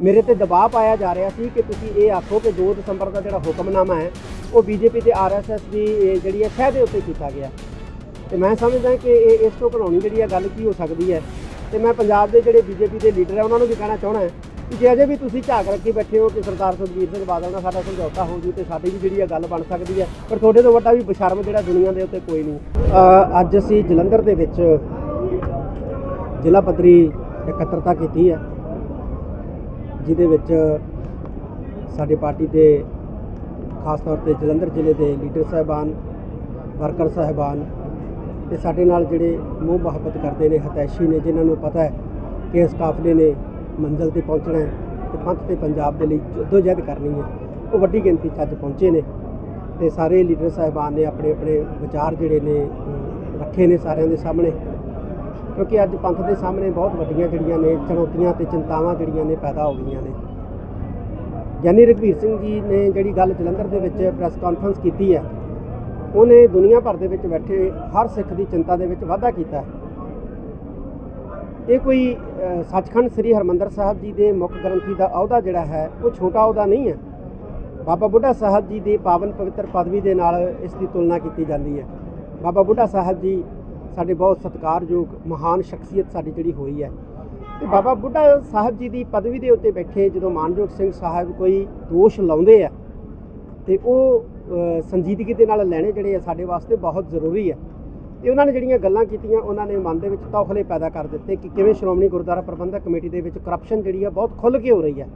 ਮੇਰੇ ਤੇ ਦਬਾਅ ਪਾਇਆ ਜਾ ਰਿਹਾ ਸੀ ਕਿ ਤੁਸੀਂ ਇਹ ਆਖੋ ਕਿ 2 ਦਸੰਬਰ ਦਾ ਜਿਹੜਾ ਹੁਕਮਨਾਮਾ ਹੈ, ਉਹ ਬੀਜੇਪੀ ਤੇ ਆਰਐਸਐਸ ਦੀ, ਇਹ ਜਿਹੜੀ ਹੈ, ਸਹਿ ਦੇ ਉੱਤੇ ਕੀਤਾ ਗਿਆ। ਤੇ ਮੈਂ ਸਮਝਦਾ ਕਿ ਇਹ ਇਸ ਤੋਂ ਘਣਾਉਣੀ ਜਿਹੜੀ ਹੈ, ਗੱਲ ਕੀ ਹੋ ਸਕਦੀ ਹੈ। ਤੇ ਮੈਂ ਪੰਜਾਬ ਦੇ ਜਿਹੜੇ ਬੀਜੇਪੀ ਦੇ ਲੀਡਰ ਹੈ, ਉਹਨਾਂ ਨੂੰ ਵੀ ਕਹਿਣਾ ਚਾਹਣਾ ਹੈ ਕਿ ਜੇ ਅਜੇ ਵੀ ਤੁਸੀਂ ਝਾਕ ਰੱਖੀ ਬੈਠੇ ਹੋ ਕਿ ਸਰਦਾਰ ਸੁਖਬੀਰ ਸਿੰਘ ਬਾਦਲ ਨਾਲ ਸਾਡਾ ਸਮਝੌਤਾ ਹੋ ਜੂ ਤੇ ਸਾਡੀ ਵੀ ਜਿਹੜੀ ਹੈ, ਗੱਲ ਬਣ ਸਕਦੀ ਹੈ। ਪਰ ਤੁਹਾਡੇ ਤੋਂ ਵੱਡਾ ਵੀ ਬਸ਼ਰਮ ਜਿਹੜਾ ਦੁਨੀਆ ਦੇ ਉੱਤੇ ਕੋਈ ਨਹੀਂ। ਅੱਜ ਅਸੀਂ ਜਲੰਧਰ ਦੇ ਵਿੱਚ ਜ਼ਿਲ੍ਹਾ ਪੱਧਰੀ ਇਕੱਤਰਤਾ ਕੀਤੀ ਹੈ। ਜਿਹਦੇ ਵਿੱਚ ਸਾਡੇ ਪਾਰਟੀ ਦੇ ਖਾਸ ਤੌਰ ਤੇ ਜਲੰਧਰ ਜ਼ਿਲ੍ਹੇ ਦੇ ਲੀਡਰ ਸਾਹਿਬਾਨ, ਵਰਕਰ ਸਾਹਿਬਾਨ ਤੇ ਸਾਡੇ ਨਾਲ ਜਿਹੜੇ ਮੋਹ ਮੁਹੱਬਤ ਕਰਦੇ ਨੇ, ਹਤੈਸ਼ੀ ਨੇ, ਜਿਨ੍ਹਾਂ ਨੂੰ ਪਤਾ ਹੈ ਕਿ ਇਸ ਕਾਫਲੇ ਨੇ ਮੰਜ਼ਿਲ ਤੇ ਪਹੁੰਚਣਾ ਹੈ ਤੇ ਪੰਥ ਤੇ ਪੰਜਾਬ ਦੇ ਲਈ ਜਦੋਜਹਿਦ ਕਰਨੀ ਹੈ। ਉਹ ਵੱਡੀ ਗਿਣਤੀ 'ਚ ਅੱਜ ਪਹੁੰਚੇ ਨੇ ਤੇ ਸਾਰੇ ਲੀਡਰ ਸਾਹਿਬਾਨ ਨੇ ਆਪਣੇ ਆਪਣੇ ਵਿਚਾਰ ਜਿਹੜੇ ਨੇ ਰੱਖੇ ਨੇ ਸਾਰਿਆਂ ਦੇ ਸਾਹਮਣੇ। ਕਿਉਂਕਿ ਅੱਜ ਪੰਥ ਦੇ ਸਾਹਮਣੇ ਬਹੁਤ ਵੱਡੀਆਂ ਜਿਹੜੀਆਂ ਨੇ, ਚੁਣੌਤੀਆਂ ਤੇ ਚਿੰਤਾਵਾਂ ਜਿਹੜੀਆਂ ਨੇ ਪੈਦਾ ਹੋ ਗਈਆਂ ਨੇ। ਗਿਆਨੀ ਰਘਵੀਰ ਸਿੰਘ ਜੀ ਨੇ ਜਿਹੜੀ ਗੱਲ ਜਲੰਧਰ ਦੇ ਵਿੱਚ ਪ੍ਰੈਸ ਕਾਨਫਰੰਸ ਕੀਤੀ ਹੈ, ਉਹਨੇ ਦੁਨੀਆ ਭਰ ਦੇ ਵਿੱਚ ਬੈਠੇ ਹਰ ਸਿੱਖ ਦੀ ਚਿੰਤਾ ਦੇ ਵਿੱਚ ਵਾਧਾ ਕੀਤਾ ਇਹ ਕੋਈ ਸੱਚਖੰਡ ਸ੍ਰੀ ਹਰਮੰਦਰ ਸਾਹਿਬ ਜੀ ਦੇ ਮੁੱਖ ਗ੍ਰੰਥੀ ਦਾ ਅਹੁਦਾ ਜਿਹੜਾ ਹੈ, ਉਹ ਛੋਟਾ ਅਹੁਦਾ ਨਹੀਂ ਹੈ। ਬਾਬਾ ਬੁੱਢਾ ਸਾਹਿਬ ਜੀ ਦੀ ਪਾਵਨ ਪਵਿੱਤਰ ਪਦਵੀ ਦੇ ਨਾਲ ਇਸ ਦੀ ਤੁਲਨਾ ਕੀਤੀ ਜਾਂਦੀ ਹੈ। ਬਾਬਾ ਬੁੱਢਾ ਸਾਹਿਬ ਜੀ ਸਾਡੇ ਬਹੁਤ ਸਤਿਕਾਰਯੋਗ, ਮਹਾਨ ਸ਼ਖਸੀਅਤ ਸਾਡੀ ਜਿਹੜੀ ਹੋਈ ਹੈ। ਤੇ ਬਾਬਾ ਬੁੱਢਾ ਸਾਹਿਬ ਜੀ ਦੀ ਪਦਵੀ ਦੇ ਉੱਤੇ ਬੈਠੇ ਜਦੋਂ ਮਾਨਯੋਗ ਸਿੰਘ ਸਾਹਿਬ ਕੋਈ ਦੋਸ਼ ਲਾਉਂਦੇ ਆ, ਤੇ ਉਹ ਸੰਜੀਦਗੀ ਦੇ ਨਾਲ ਲੈਣੇ ਜਿਹੜੇ ਆ ਸਾਡੇ ਵਾਸਤੇ ਬਹੁਤ ਜ਼ਰੂਰੀ ਹੈ ਤੇ ਉਹਨਾਂ ਨੇ ਜਿਹੜੀਆਂ ਗੱਲਾਂ ਕੀਤੀਆਂ, ਉਹਨਾਂ ਨੇ ਮਨ ਦੇ ਵਿੱਚ ਤੌਖਲੇ ਪੈਦਾ ਕਰ ਦਿੱਤੇ ਕਿ ਕਿਵੇਂ ਸ਼੍ਰੋਮਣੀ ਗੁਰਦੁਆਰਾ ਪ੍ਰਬੰਧਕ ਕਮੇਟੀ ਦੇ ਵਿੱਚ ਕਰਪਸ਼ਨ ਜਿਹੜੀ ਆ ਬਹੁਤ ਖੁੱਲ੍ਹ ਕੇ ਹੋ ਰਹੀ ਹੈ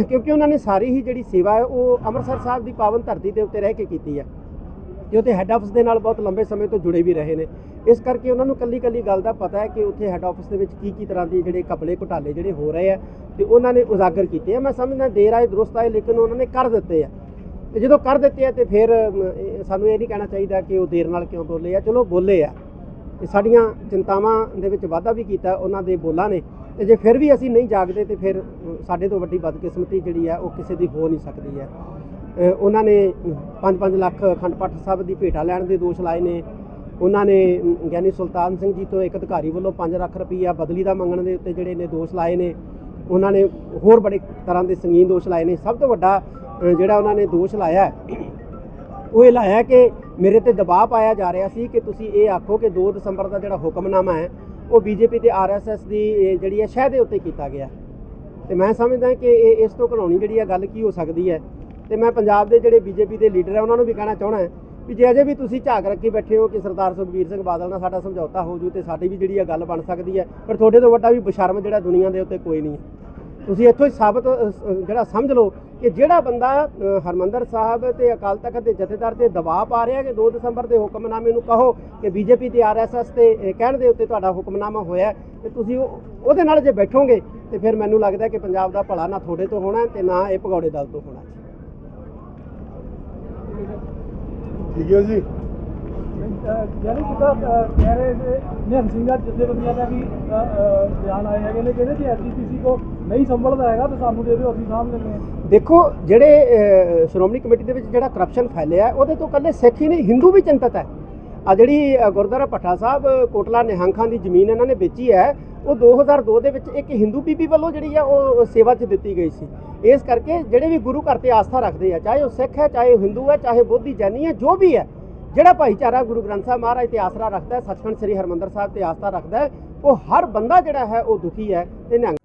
ਕਿਉਂਕਿ ਉਹਨਾਂ ਨੇ ਸਾਰੀ ਹੀ ਜਿਹੜੀ ਸੇਵਾ ਹੈ, ਉਹ ਅੰਮ੍ਰਿਤਸਰ ਸਾਹਿਬ ਦੀ ਪਾਵਨ ਧਰਤੀ ਦੇ ਉੱਤੇ ਰਹਿ ਕੇ ਕੀਤੀ ਹੈ ਤੇ ਉੱਥੇ ਹੈੱਡ ਆਫਿਸ ਦੇ ਨਾਲ ਬਹੁਤ ਲੰਬੇ ਸਮੇਂ ਤੋਂ ਜੁੜੇ ਵੀ ਰਹੇ ਨੇ। ਇਸ ਕਰਕੇ ਉਹਨਾਂ ਨੂੰ ਕੱਲੀ ਕੱਲੀ ਗੱਲ ਦਾ ਪਤਾ ਹੈ ਕਿ ਉੱਥੇ ਹੈੱਡ ਆਫਿਸ ਦੇ ਵਿੱਚ ਕੀ ਕੀ ਤਰ੍ਹਾਂ ਦੇ ਜਿਹੜੇ ਕਪਲੇ ਘੁਟਾਲੇ ਜਿਹੜੇ ਹੋ ਰਹੇ ਆ ਤੇ ਉਹਨਾਂ ਨੇ ਉਜਾਗਰ ਕੀਤੇ ਆ। ਮੈਂ ਸਮਝਦਾ ਦੇਰ ਆਏ ਦਰੁਸਤ ਆਏ, ਲੇਕਿਨ ਉਹਨਾਂ ਨੇ ਕਰ ਦਿੱਤੇ ਆ। ਤੇ ਜਦੋਂ ਕਰ ਦਿੱਤੇ ਆ ਤੇ ਫਿਰ ਸਾਨੂੰ ਇਹ ਨਹੀਂ ਕਹਿਣਾ ਚਾਹੀਦਾ ਕਿ ਉਹ ਦੇਰ ਨਾਲ ਕਿਉਂ ਬੋਲੇ ਆ। ਚਲੋ ਬੋਲੇ ਆ। ਤੇ ਸਾਡੀਆਂ ਚਿੰਤਾਵਾਂ ਦੇ ਵਿੱਚ ਵਾਧਾ ਵੀ ਕੀਤਾ ਉਹਨਾਂ ਦੇ ਬੋਲਾਂ ਨੇ। ਤੇ ਜੇ ਫਿਰ ਵੀ ਅਸੀਂ ਨਹੀਂ ਜਾਗਦੇ ਤੇ ਫਿਰ ਸਾਡੇ ਤੋਂ ਵੱਡੀ ਬਦਕਿਸਮਤੀ ਜਿਹੜੀ ਆ, ਉਹ ਕਿਸੇ ਦੀ ਹੋ ਨਹੀਂ ਸਕਦੀ ਹੈ ਉਹਨਾਂ ਨੇ 5-5 ਲੱਖ ਅਖੰਡ ਪਾਠ ਸਾਹਿਬ ਦੀ ਭੇਟਾ ਲੈਣ ਦੇ ਦੋਸ਼ ਲਾਏ ਨੇ। ਉਹਨਾਂ ਨੇ ਗਿਆਨੀ ਸੁਲਤਾਨ ਸਿੰਘ ਜੀ ਤੋਂ ਇੱਕ ਅਧਿਕਾਰੀ ਵੱਲੋਂ 5 ਲੱਖ ਰੁਪਈਆ ਬਦਲੀ ਦਾ ਮੰਗਣ ਦੇ ਉੱਤੇ ਜਿਹੜੇ ਨੇ ਦੋਸ਼ ਲਾਏ ਨੇ। ਉਹਨਾਂ ਨੇ ਹੋਰ ਬੜੇ ਤਰ੍ਹਾਂ ਦੇ ਸੰਗੀਨ ਦੋਸ਼ ਲਾਏ ਨੇ। ਸਭ ਤੋਂ ਵੱਡਾ ਜਿਹੜਾ ਉਹਨਾਂ ਨੇ ਦੋਸ਼ ਲਾਇਆ ਉਹ ਇਹ ਲਾਇਆ ਕਿ ਮੇਰੇ ਤੇ ਦਬਾਅ ਪਾਇਆ ਜਾ ਰਿਹਾ ਸੀ ਕਿ ਤੁਸੀਂ ਇਹ ਆਖੋ ਕਿ 2 ਦਸੰਬਰ ਦਾ ਜਿਹੜਾ ਹੁਕਮਨਾਮਾ ਹੈ, ਉਹ ਬੀਜੇਪੀ ਤੇ ਆਰਐਸਐਸ ਦੀ ਜਿਹੜੀ ਹੈ ਸ਼ਹਿ ਦੇ ਉੱਤੇ ਕੀਤਾ ਗਿਆ ਤੇ ਮੈਂ ਸਮਝਦਾ ਕਿ ਇਹ ਇਸ ਤੋਂ ਘਣਾਉਣੀ ਜਿਹੜੀ ਹੈ ਗੱਲ ਕੀ ਹੋ ਸਕਦੀ ਹੈ? ਤੇ ਮੈਂ ਪੰਜਾਬ ਦੇ ਜਿਹੜੇ ਬੀਜੇਪੀ ਦੇ ਲੀਡਰ ਹੈ ਉਹਨਾਂ ਨੂੰ ਵੀ ਕਹਿਣਾ ਚਾਹਣਾ ਹੈ ਵੀ ਜੇ ਅਜੇ ਵੀ ਤੁਸੀਂ ਝਾਕ ਰੱਖੀ ਬੈਠੇ ਹੋ ਕਿ ਸਰਦਾਰ ਸੁਖਬੀਰ ਸਿੰਘ ਬਾਦਲ ਨਾਲ ਸਾਡਾ ਸਮਝੌਤਾ ਹੋ ਜੂ ਤੇ ਸਾਡੀ ਵੀ ਜਿਹੜੀ ਆ ਗੱਲ ਬਣ ਸਕਦੀ ਹੈ ਪਰ ਤੁਹਾਡੇ ਤੋਂ ਵੱਡਾ ਵੀ ਬਸ਼ਰਮ ਜਿਹੜਾ ਦੁਨੀਆ ਦੇ ਉੱਤੇ ਕੋਈ ਨਹੀਂ ਹੈ। ਤੁਸੀਂ ਇੱਥੋਂ ਹੀ ਸਾਬਤ ਜਿਹੜਾ ਸਮਝ ਲਓ ਕਿ ਜਿਹੜਾ ਬੰਦਾ ਅ, ਹਰਮੰਦਰ ਸਾਹਿਬ ਤੇ ਅਕਾਲ ਤਖਤ ਦੇ ਜਥੇਦਾਰ ਤੇ ਦਬਾਅ ਪਾ ਰਿਹਾ ਕਿ 2 ਦਸੰਬਰ ਦੇ ਹੁਕਮਨਾਮੇ ਨੂੰ ਕਹੋ ਕਿ ਬੀਜੇਪੀ ਤੇ ਆਰਐਸਐਸ ਤੇ ਅ, ਕਹਿਣ ਦੇ ਉੱਤੇ ਤੁਹਾਡਾ ਹੁਕਮਨਾਮਾ ਹੋਇਆ ਹੈ ਤੇ ਤੁਸੀਂ ਉਹ- ਉਹਦੇ ਨਾਲ ਜੇ ਬੈਠੋਗੇ ਤੇ ਫਿਰ ਮੈਨੂੰ ਲੱਗਦਾ ਕਿ ਪੰਜਾਬ ਦਾ ਭਲਾ ਨਾ ਤੁਹਾਡੇ ਤੋਂ ਹੋਣਾ ਹੈ ਤੇ ਨਾ ਇਹ ਭਗੌੜੇ ਦਲ ਤੋਂ ਹੋਣਾ ਠੀਕ ਹੈ ਜੀ। ਯਾਨੀ ਜਿੱਦਾਂ ਅਹ, ਕਹਿ ਰਹੇ ਨੇ ਨਿਹੰਗ ਸਿੰਘਾਂ ਜਥੇਬੰਦੀਆਂ ਦਾ ਵੀ ਅਹ, ਅਹ, ਬਿਆਨ ਆਏ ਹੈਗੇ ਨੇ ਕਹਿੰਦੇ ਜੇ ਐਸਜੀਪੀਸੀ ਕੋ ਨਹੀਂ ਸੰਭਲਦਾ ਹੈਗਾ ਤਾਂ ਸਾਨੂੰ ਦੇ ਦਿਓ ਅਸੀਂ ਸਾਂਭ ਲੈਂਦੇ ਹਾਂ। ਦੇਖੋ ਜਿਹੜੇ ਸ਼੍ਰੋਮਣੀ ਕਮੇਟੀ ਦੇ ਵਿੱਚ ਜਿਹੜਾ ਕਰਪਸ਼ਨ ਫੈਲਿਆ ਉਹਦੇ ਤੋਂ ਕੱਲੇ ਸਿੱਖ ਹੀ ਨਹੀਂ ਹਿੰਦੂ ਵੀ ਚਿੰਤਤ ਹੈ। ਆ ਜਿਹੜੀ ਗੁਰਦੁਆਰਾ ਭੱਠਾ ਸਾਹਿਬ ਕੋਟਲਾ ਨਿਹੰਗ ਖਾਨ ਦੀ ਜ਼ਮੀਨ ਇਹਨਾਂ ਨੇ ਵੇਚੀ ਹੈ ਉਹ 2002 ਦੇ ਵਿੱਚ ਇੱਕ ਹਿੰਦੂ ਬੀਬੀ ਵੱਲੋਂ ਜਿਹੜੀ ਆ ਉਹ ਸੇਵਾ 'ਚ ਦਿੱਤੀ ਗਈ ਸੀ। ਇਸ ਕਰਕੇ ਜਿਹੜੇ ਵੀ ਗੁਰੂ ਘਰ ਤੇ ਆਸਥਾ ਰੱਖਦੇ ਆ, ਚਾਹੇ ਉਹ ਸਿੱਖ ਹੈ, ਚਾਹੇ ਉਹ ਹਿੰਦੂ ਹੈ, ਚਾਹੇ ਬੋਧੀ, ਜੈਨੀ ਹੈ, ਜੋ ਵੀ ਹੈ, ਜਿਹੜਾ ਭਾਈਚਾਰਾ ਗੁਰੂ ਗ੍ਰੰਥ ਸਾਹਿਬ ਮਹਾਰਾਜ ਤੇ ਆਸਰਾ ਰੱਖਦਾ ਹੈ, ਸੱਚਖੰਡ ਸ੍ਰੀ ਹਰਮੰਦਰ ਸਾਹਿਬ ਤੇ ਆਸਥਾ ਰੱਖਦਾ ਹੈ, ਉਹ ਹਰ ਬੰਦਾ ਜਿਹੜਾ ਹੈ, ਉਹ ਦੁਖੀ ਹੈ, ਤੇ ਨਿਹੰਗ